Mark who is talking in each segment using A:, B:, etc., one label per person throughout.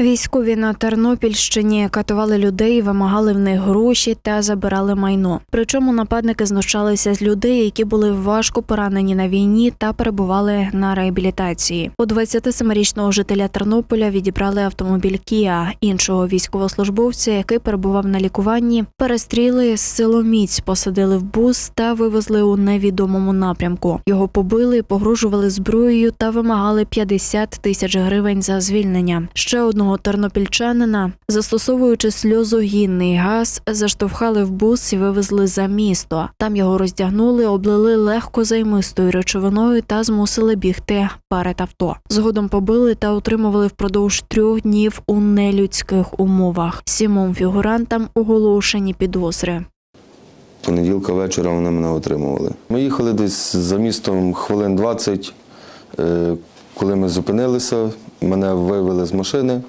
A: Військові на Тернопільщині катували людей, вимагали в них гроші та забирали майно. Причому нападники знущалися з людей, які були важко поранені на війні та перебували на реабілітації. У 27-річного жителя Тернополя відібрали автомобіль Кіа. Іншого військовослужбовця, який перебував на лікуванні, перестріли з силоміць, посадили в бус та вивезли у невідомому напрямку. Його побили, погрожували зброєю та вимагали 50 тисяч гривень за звільнення. Ще одного тернопільчанина, застосовуючи сльозогінний газ, заштовхали в бус і вивезли за місто. Там його роздягнули, облили легко займистою речовиною та змусили бігти перед авто. Згодом побили та утримували впродовж трьох днів у нелюдських умовах. Сімом фігурантам оголошені підозри.
B: Понеділка вечора вони мене отримували. Ми їхали десь за містом хвилин 20. Е, Коли ми зупинилися, мене вивели з машини,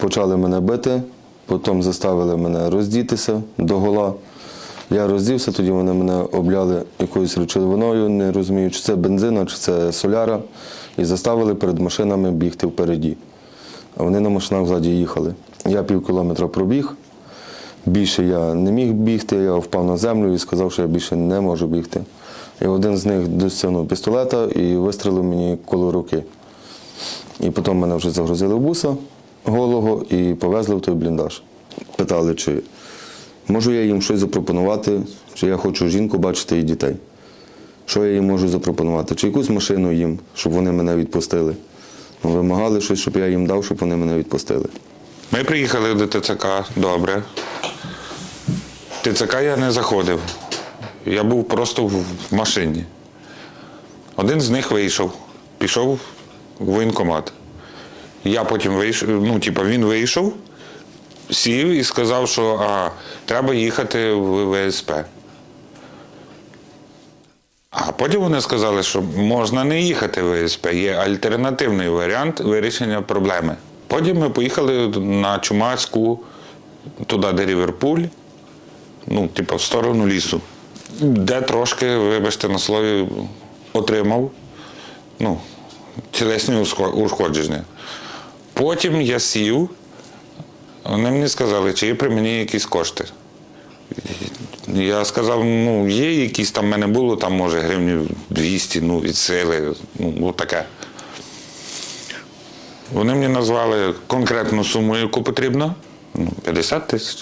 B: почали мене бити, потім заставили мене роздітися до гола. Я роздівся, тоді вони мене обляли якоюсь речовиною, не розумію, чи це бензина, чи це соляра, і заставили перед машинами бігти впереді. А вони на машинах ззаді їхали. Я пів кілометра пробіг. Більше я не міг бігти, я впав на землю і сказав, що я більше не можу бігти. І один з них досягнув пістолета і вистрелив мені коло руки. І потім мене вже загрузили в буса голого і повезли в той бліндаж. Питали, чи можу я їм щось запропонувати, чи я хочу жінку бачити і дітей. Що я їм можу запропонувати? Чи якусь машину їм, щоб вони мене відпустили. Ну, вимагали щось, щоб я їм дав, щоб вони мене відпустили.
C: Ми приїхали до ТЦК, добре. ТЦК я не заходив. Я був просто в машині. Один з них вийшов, пішов в воєнкомат. Я потім вийшов, ну, типу, він вийшов, сів і сказав, що а, треба їхати в ВСП. А потім вони сказали, що можна не їхати в ВСП, є альтернативний варіант вирішення проблеми. Потім ми поїхали на Чумацьку, туди, де Ріверпуль, ну, типу, в сторону лісу, де трошки, вибачте на слові, отримав ну, тілесні ушкодження. Потім я сів, вони мені сказали, чи є при мені якісь кошти. Я сказав, ну, є якісь там в мене було, там може гривнів 200, ну, від сили, ну, ну таке. Вони мені назвали конкретну суму, яку потрібно, ну, 50 тисяч.